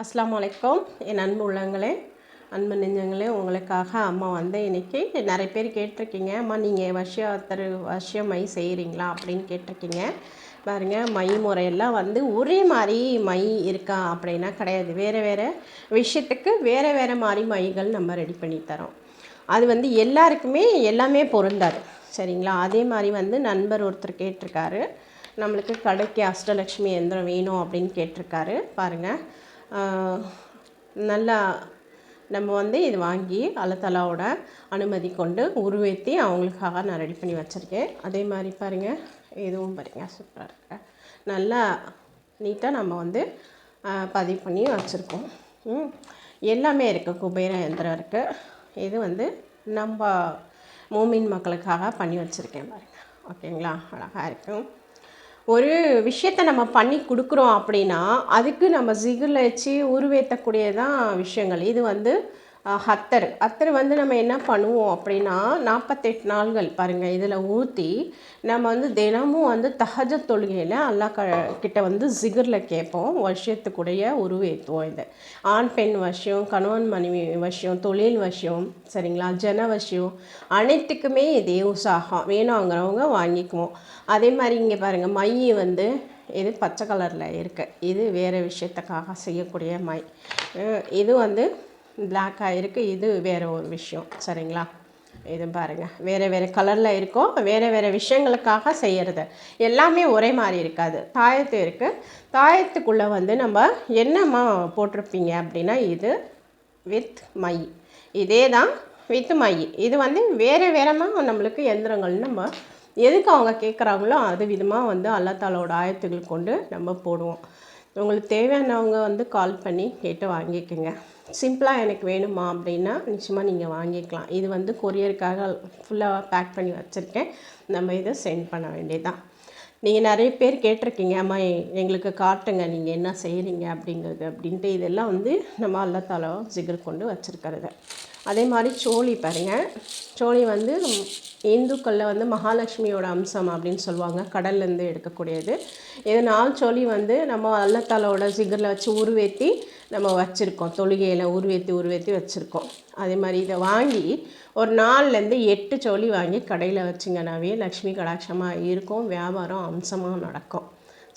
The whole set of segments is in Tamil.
அஸ்லாம் வலைக்கம் என் அன்பு உள்ளங்களே அன்பு நெஞ்சங்களே உங்களுக்காக அம்மா வந்து இன்றைக்கி நிறைய பேர் கேட்டிருக்கீங்க. அம்மா நீங்கள் வருஷத்தர் வருஷம் மை செய்கிறீங்களா அப்படின்னு கேட்டிருக்கீங்க. பாருங்கள் மை முறையெல்லாம் வந்து ஒரே மாதிரி மை இருக்கா அப்படின்னா கிடையாது. வேறு வேறு விஷயத்துக்கு வேறு வேறு மாதிரி மைகள் நம்ம ரெடி பண்ணி தரோம். அது வந்து எல்லாருக்குமே எல்லாமே பொருந்தாது. சரிங்களா? அதே மாதிரி வந்து நண்பர் ஒருத்தர் கேட்டிருக்காரு. நம்மளுக்கு கடைக்கு அஷ்டலக்ஷ்மி எந்திரம் வேணும் அப்படின்னு கேட்டிருக்காரு. பாருங்கள் நல்லா நம்ம வந்து இது வாங்கி அல்லத்தலாவோட அனுமதி கொண்டு உருவேற்றி அவங்களுக்காக நான் ரெடி பண்ணி வச்சுருக்கேன். அதே மாதிரி பாருங்கள் இதுவும் பாருங்கள் சூப்பராக இருக்கு. நல்லா நீட்டாக நம்ம வந்து பதிவு பண்ணி வச்சுருக்கோம். எல்லாமே இருக்குது குபேர எந்திரம் இருக்குது இது வந்து நம்ம மூமின் மக்களுக்காக பண்ணி வச்சுருக்கேன் பாருங்கள் ஓகேங்களா? அழகாக இருக்கும் ஒரு விஷயத்தை நம்ம பண்ணி கொடுக்குறோம் அப்படின்னா அதுக்கு நம்ம ஜிகில் வச்சு உருவேற்றக்கூடியதான் விஷயங்கள். இது வந்து ஹத்தர். ஹத்தர் வந்து நம்ம என்ன பண்ணுவோம் அப்படின்னா நாற்பத்தெட்டு நாள்கள் பாருங்கள் இதில் ஊற்றி நம்ம வந்து தினமும் வந்து தகஜ தொழுகையில் அல்லா க கிட்ட வந்து ஜிகரில் கேட்போம். வருஷத்துக்குடைய உருவேற்றுவோம் இதை. ஆண் பெண் வசியம் கணவன் மனைவி வசியம் தொழில் வசியம் சரிங்களா ஜன வசியம் அனைத்துக்குமே இதே உற்சாகம் வேணுங்கிறவங்க வாங்கிக்குவோம். அதே மாதிரி இங்கே பாருங்கள் மை வந்து இது பச்சை கலரில் இருக்குது இது வேறு விஷயத்துக்காக செய்யக்கூடிய மை. இது வந்து பிளாக்காக இருக்குது இது வேறு ஒரு விஷயம். சரிங்களா? இது பாருங்கள் வேறு வேறு கலரில் இருக்கும். வேறு வேறு விஷயங்களுக்காக செய்கிறது எல்லாமே ஒரே மாதிரி இருக்காது. தாயத்து இருக்குது தாயத்துக்குள்ளே வந்து நம்ம என்னம்மா போட்டிருப்பீங்க அப்படின்னா இது வித் மை இதே தான் வித் மை இது வந்து வேறு வேறமாக நம்மளுக்கு எந்திரங்கள் நம்ம எதுக்கு அவங்க கேட்குறாங்களோ அது விதமாக வந்து அல்லத்தாலோட ஆயத்துகள் கொண்டு நம்ம போடுவோம். உங்களுக்கு தேவையானவங்க வந்து கால் பண்ணி கேட்டு வாங்கிக்கோங்க. சிம்பிளாக எனக்கு வேணுமா அப்படின்னா நிச்சயமாக நீங்கள் வாங்கிக்கலாம். இது வந்து கொரியருக்காக ஃபுல்லாக பேக் பண்ணி வச்சுருக்கேன். நம்ம இதை சென்ட் பண்ண வேண்டியதான் நீங்கள் நிறைய பேர் கேட்டிருக்கீங்க அம்மா எங்களுக்கு காட்டுங்க நீங்கள் என்ன செய்கிறீங்க அப்படிங்கிறது அப்படின்ட்டு இதெல்லாம் வந்து நம்ம அல்லத்தாலோ ஜிகர் கொண்டு வச்சுருக்கிறது. அதே மாதிரி சோழி பாருங்கள் சோழி வந்து இந்துக்களில் வந்து மகாலட்சுமியோட அம்சம் அப்படின்னு சொல்லுவாங்க. கடல்லேருந்து எடுக்கக்கூடியது. இது நாலு சோழி வந்து நம்ம அல்லத்தாலோட சிகரில் வச்சு உருவேற்றி நம்ம வச்சுருக்கோம். தொழுகையில் உருவேற்றி உருவேற்றி வச்சுருக்கோம். அதே மாதிரி இதை வாங்கி ஒரு நாலுலேருந்து எட்டு சோழி வாங்கி கடையில் வச்சிங்கனாவே லக்ஷ்மி கடாட்சமாக இருக்கும். வியாபாரம் அம்சமாக நடக்கும்.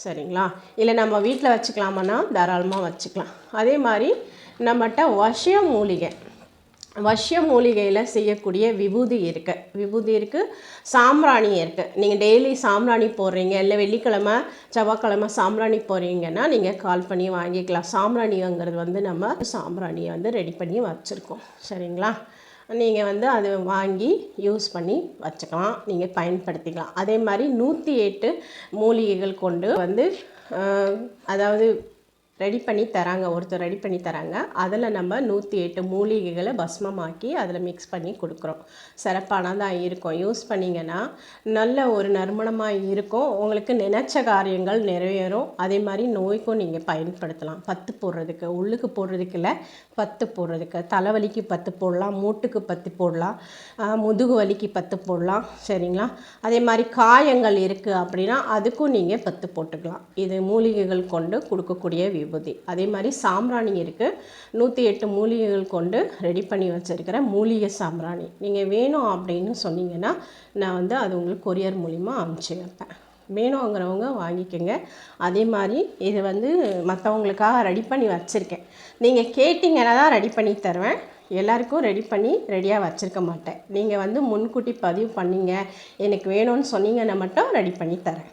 சரிங்களா? இல்லை நம்ம வீட்டில் வச்சுக்கலாமான்னா தாராளமாக வச்சுக்கலாம். அதே மாதிரி நம்மகிட்ட வசிய மூலிகை வஷ்ய மூலிகையில் செய்யக்கூடிய விபூதி இருக்குது விபூதி இருக்குது சாம்பிராணி இருக்குது நீங்கள் டெய்லி சாம்பிராணி போடுறீங்க இல்லை வெள்ளிக்கிழமை செவ்வாய்க்கிழமை சாம்பிராணி போடுறீங்கன்னா நீங்கள் கால் பண்ணி வாங்கிக்கலாம். சாம்பிராணிங்கிறது வந்து நம்ம சாம்பிராணியை வந்து ரெடி பண்ணி வச்சுருக்கோம். சரிங்களா? நீங்கள் வந்து அது வாங்கி யூஸ் பண்ணி வச்சுக்கலாம். நீங்கள் பயன்படுத்திக்கலாம். அதே மாதிரி நூற்றி எட்டு மூலிகைகள் கொண்டு வந்து அதாவது ரெடி பண்ணி தராங்க ஒருத்தர் ரெடி பண்ணி தராங்க. அதில் நம்ம நூற்றி எட்டு மூலிகைகளை பஸ்மமாக்கி அதில் மிக்ஸ் பண்ணி கொடுக்குறோம். சிறப்பானதாக இருக்கும். யூஸ் பண்ணிங்கன்னா நல்ல ஒரு நறுமணமாக இருக்கும். உங்களுக்கு நினச்ச காரியங்கள் நிறைவேறும். அதே மாதிரி நோய்க்கும் நீங்கள் பயன்படுத்தலாம். பத்து போடுறதுக்கு உள்ளுக்கு போடுறதுக்கு இல்லை பத்து போடுறதுக்கு. தலைவலிக்கு பத்து போடலாம் மூட்டுக்கு பத்து போடலாம் முதுகு வலிக்கு பத்து போடலாம். சரிங்களா? அதே மாதிரி காயங்கள் இருக்குது அப்படின்னா அதுக்கும் நீங்கள் பத்து போட்டுக்கலாம். இது மூலிகைகள் கொண்டு கொடுக்கக்கூடிய விபூதி அதே மாதிரி சாம்பிராணி இருக்குது நூற்றி எட்டு மூலிகைகள் கொண்டு ரெடி பண்ணி வச்சுருக்கிற மூலிகை சாம்பிராணி. நீங்கள் வேணும் அப்படின்னு சொன்னீங்கன்னா நான் வந்து அது உங்களுக்கு கொரியர் மூலிமா அனுப்பிச்சி வைப்பேன். வேணுங்கிறவங்க வாங்கிக்கோங்க. அதே மாதிரி இது வந்து மற்றவங்களுக்காக ரெடி பண்ணி வச்சுருக்கேன். நீங்கள் கேட்டிங்கன்னா தான் ரெடி பண்ணி தருவேன். எல்லாருக்கும் ரெடி பண்ணி ரெடியாக வச்சுருக்க மாட்டேன். நீங்கள் வந்து முன்கூட்டி பதிவு பண்ணிங்க. எனக்கு வேணும்னு சொன்னீங்கன்னா மட்டும் ரெடி பண்ணி தரேன்.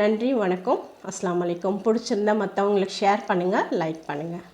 நன்றி வணக்கம். அஸ்லாம் அலைக்கம். பிடிச்சிருந்தா மற்றவங்களுக்கு ஷேர் பண்ணுங்கள் லைக் பண்ணுங்கள்